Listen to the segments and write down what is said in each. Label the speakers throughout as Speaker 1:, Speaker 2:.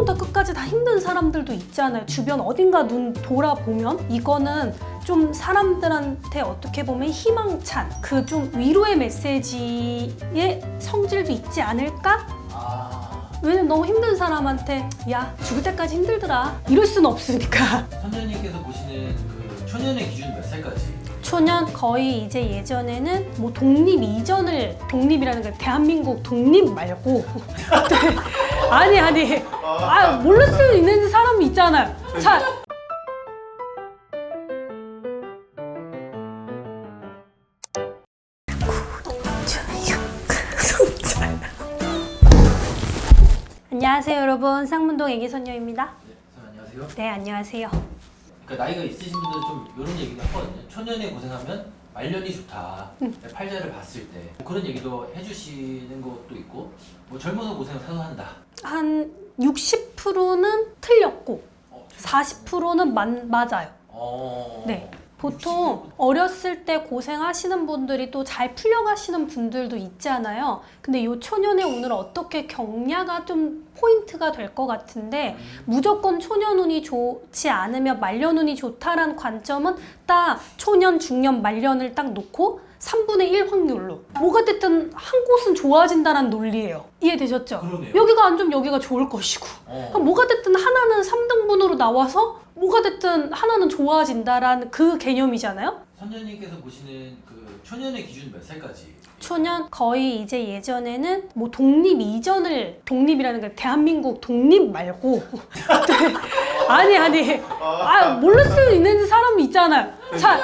Speaker 1: 처음부터 끝까지 다 힘든 사람들도 있잖아요. 주변 어딘가 눈 돌아보면 이거는 좀 사람들한테 어떻게 보면 희망찬 그 좀 위로의 메시지의 성질도 있지 않을까?
Speaker 2: 아
Speaker 1: 왜냐면 너무 힘든 사람한테 야 죽을 때까지 힘들더라 이럴 수는 없으니까
Speaker 2: 선녀님께서 보시는 그 초년의 기준 몇 살까지?
Speaker 1: 초년 거의 이제 예전에는 뭐 독립 이전을 독립이라는 게 대한민국 독립 말고. 네. 아니 아니. 아 모를 수 있는 사람이 있잖아요. 자. 안녕하세요 여러분. 쌍문동 애기선녀입니다.
Speaker 2: 네, 안녕하세요.
Speaker 1: 네 안녕하세요
Speaker 2: 그러니까 나이가 있으신 분들은 좀 이런 얘기도 하거든요. 초년에 고생하면 말년이 좋다. 팔자를 봤을 때뭐 그런 얘기도 해주시는 것도 있고 뭐 젊어서 고생을 사소한다.
Speaker 1: 한 60%는 틀렸고
Speaker 2: 어,
Speaker 1: 40%는 맞아요.
Speaker 2: 어.
Speaker 1: 네. 보통 어렸을 때 고생하시는 분들이 또 잘 풀려가시는 분들도 있잖아요. 근데 요 초년의 운을 어떻게 경냐가 좀 포인트가 될 것 같은데
Speaker 2: 음,
Speaker 1: 무조건 초년운이 좋지 않으면 말년운이 좋다라는 관점은 딱 초년, 중년, 말년을 딱 놓고 3분의 1 확률로 뭐가 됐든 한 곳은 좋아진다는 논리예요. 이해되셨죠?
Speaker 2: 그러네요.
Speaker 1: 여기가 안 좋으면 여기가 좋을 것이고
Speaker 2: 어.
Speaker 1: 뭐가 됐든 하나는 3등분으로 나와서 뭐가 됐든 하나는 좋아진다라는 그 개념이잖아요.
Speaker 2: 선녀님께서 보시는 그 초년의 기준 몇 살까지?
Speaker 1: 초년 거의 이제 예전에는 뭐 독립 이전을 독립이라는 게 대한민국 독립 말고 네. 아니 아니 아 모를 수 있는 사람이 있잖아요. 자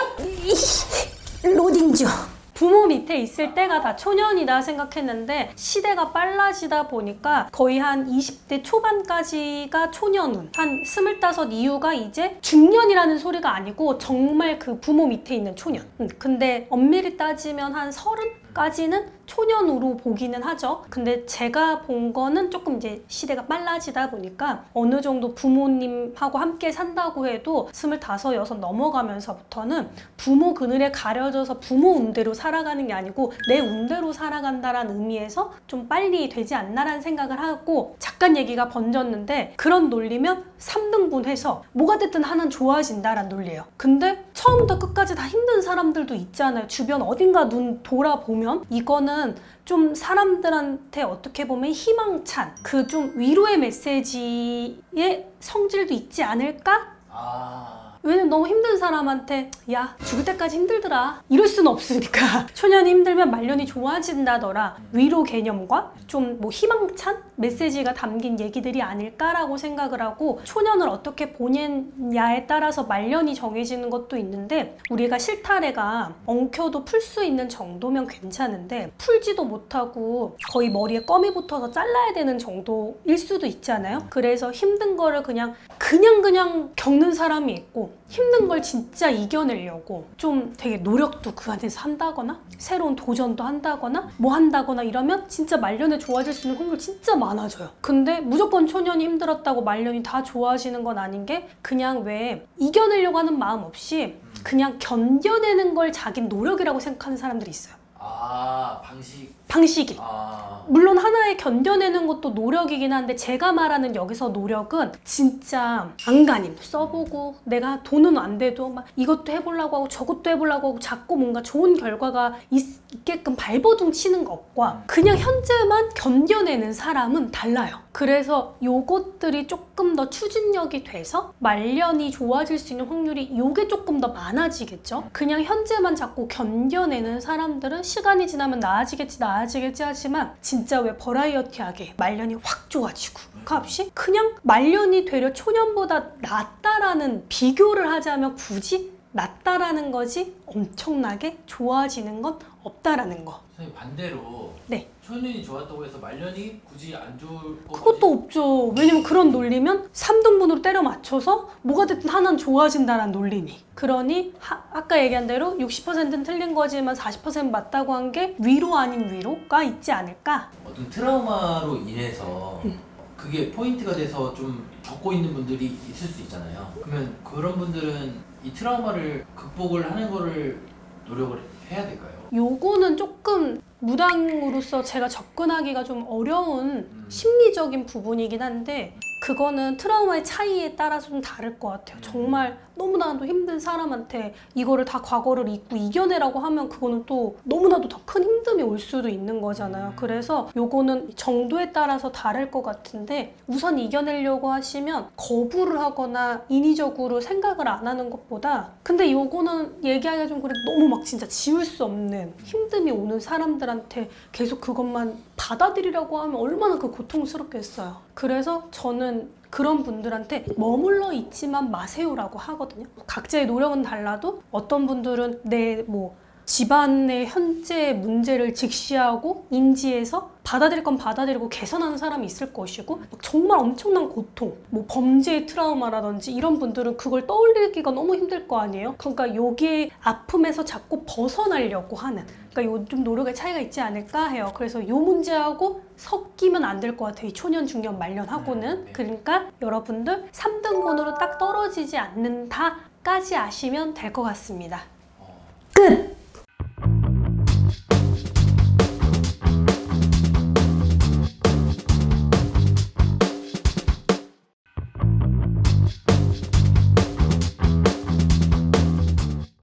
Speaker 1: 로딩 중. 부모 밑에 있을 때가 다 초년이다 생각했는데 시대가 빨라지다 보니까 거의 한 20대 초반까지가 초년운 한 스물다섯 이후가 이제 중년이라는 소리가 아니고 정말 그 부모 밑에 있는 초년 음, 근데 엄밀히 따지면 한 서른 까지는 초년으로 보기는 하죠 근데 제가 본 거는 조금 이제 시대가 빨라지다 보니까 어느 정도 부모님하고 함께 산다고 해도 스물다섯 여섯 넘어가면서부터는 부모 그늘에 가려져서 부모 운대로 살아가는 게 아니고 내 운대로 살아간다라는 의미에서 좀 빨리 되지 않나라는 생각을 하고 잠깐 얘기가 번졌는데 그런 논리면 3등분 해서 뭐가 됐든 하나는 좋아진다라는 논리예요. 근데 처음부터 끝까지 다 힘든 사람들도 있잖아요. 주변 어딘가 눈 돌아보면 이거는 좀 사람들한테 어떻게 보면 희망찬 그 좀 위로의 메시지의 성질도 있지 않을까?
Speaker 2: 아
Speaker 1: 왜냐면 너무 힘든 사람한테 야 죽을 때까지 힘들더라. 이럴 수는 없으니까. 초년이 힘들면 말년이 좋아진다더라. 위로 개념과 좀 뭐 희망찬 메시지가 담긴 얘기들이 아닐까라고 생각을 하고 초년을 어떻게 보느냐에 따라서 말년이 정해지는 것도 있는데 우리가 실타래가 엉켜도 풀 수 있는 정도면 괜찮은데 풀지도 못하고 거의 머리에 껌이 붙어서 잘라야 되는 정도일 수도 있잖아요. 그래서 힘든 거를 그냥 그냥 그냥 겪는 사람이 있고 힘든 걸 진짜 이겨내려고 좀 되게 노력도 그 안에서 한다거나 새로운 도전도 한다거나 뭐 한다거나 이러면 진짜 말년에 좋아질 수 있는 확률 진짜 많아져요. 근데 무조건 초년이 힘들었다고 말년이 다 좋아지는 건 아닌 게 그냥 왜 이겨내려고 하는 마음 없이 그냥 견뎌내는 걸 자기 노력이라고 생각하는 사람들이 있어요.
Speaker 2: 아 방식
Speaker 1: 방식이.
Speaker 2: 아
Speaker 1: 물론 하나의 견뎌내는 것도 노력이긴 한데 제가 말하는 여기서 노력은 진짜 안간힘 써보고 내가 돈은 안 돼도 막 이것도 해보려고 하고 저것도 해보려고 하고 자꾸 뭔가 좋은 결과가 있, 있게끔 발버둥 치는 것과 그냥 현재만 견뎌내는 사람은 달라요. 그래서 요것들이 조금 더 추진력이 돼서 말년이 좋아질 수 있는 확률이 요게 조금 더 많아지겠죠. 그냥 현재만 자꾸 견뎌내는 사람들은 시간이 지나면 나아지겠지 나아지겠지 하지만 진짜 왜 버라이어티하게 말년이 확 좋아지고 그 없이 그냥 말년이 되려 초년보다 낫다라는 비교를 하자면 굳이 낫다라는 거지 엄청나게 좋아지는 건 없다라는 거.
Speaker 2: 선생님 반대로
Speaker 1: 네.
Speaker 2: 초년이 좋았다고 해서 말년이 굳이 안 좋을 것
Speaker 1: 그것도 없죠. 왜냐면 그런 논리면 3등분으로 때려 맞춰서 뭐가 됐든 하나는 좋아진다는 논리니. 그러니 하- 아까 얘기한 대로 60%는 틀린 거지만 40% 맞다고 한 게 위로 아닌 위로가 있지 않을까?
Speaker 2: 어떤 트라우마로 인해서
Speaker 1: 음.
Speaker 2: 그게 포인트가 돼서 좀 겪고 있는 분들이 있을 수 있잖아요. 그러면 그런 분들은 이 트라우마를 극복을 하는 거를 노력을 해야 될까요?
Speaker 1: 요거는 조금 무당으로서 제가 접근하기가 좀 어려운
Speaker 2: 음.
Speaker 1: 심리적인 부분이긴 한데 그거는 트라우마의 차이에 따라서 좀 다를 것 같아요. 정말 너무나도 힘든 사람한테 이거를 다 과거를 잊고 이겨내라고 하면 그거는 또 너무나도 더 큰 힘듦이 올 수도 있는 거잖아요. 그래서 요거는 정도에 따라서 다를 것 같은데 우선 이겨내려고 하시면 거부를 하거나 인위적으로 생각을 안 하는 것보다 근데 요거는 얘기하기가 좀 그래 너무 막 진짜 지울 수 없는 힘듦이 오는 사람들한테 계속 그것만 받아들이라고 하면 얼마나 그 고통스럽겠어요. 그래서 저는 그런 분들한테 머물러 있지만 마세요라고 하거든요. 각자의 노력은 달라도 어떤 분들은 내 뭐 집안의 현재 문제를 직시하고 인지해서 받아들일 건 받아들이고 개선하는 사람이 있을 것이고 막 정말 엄청난 고통, 뭐 범죄의 트라우마라든지 이런 분들은 그걸 떠올리기가 너무 힘들 거 아니에요. 그러니까 여기에 아픔에서 자꾸 벗어나려고 하는 그러니까 요좀 노력의 차이가 있지 않을까 해요. 그래서 요 문제하고 섞이면 안 될 것 같아요. 이 초년, 중년, 말년하고는.
Speaker 2: 네.
Speaker 1: 그러니까 여러분들 3등분으로 딱 떨어지지 않는다까지 아시면 될 것 같습니다.
Speaker 2: 어,
Speaker 1: 끝!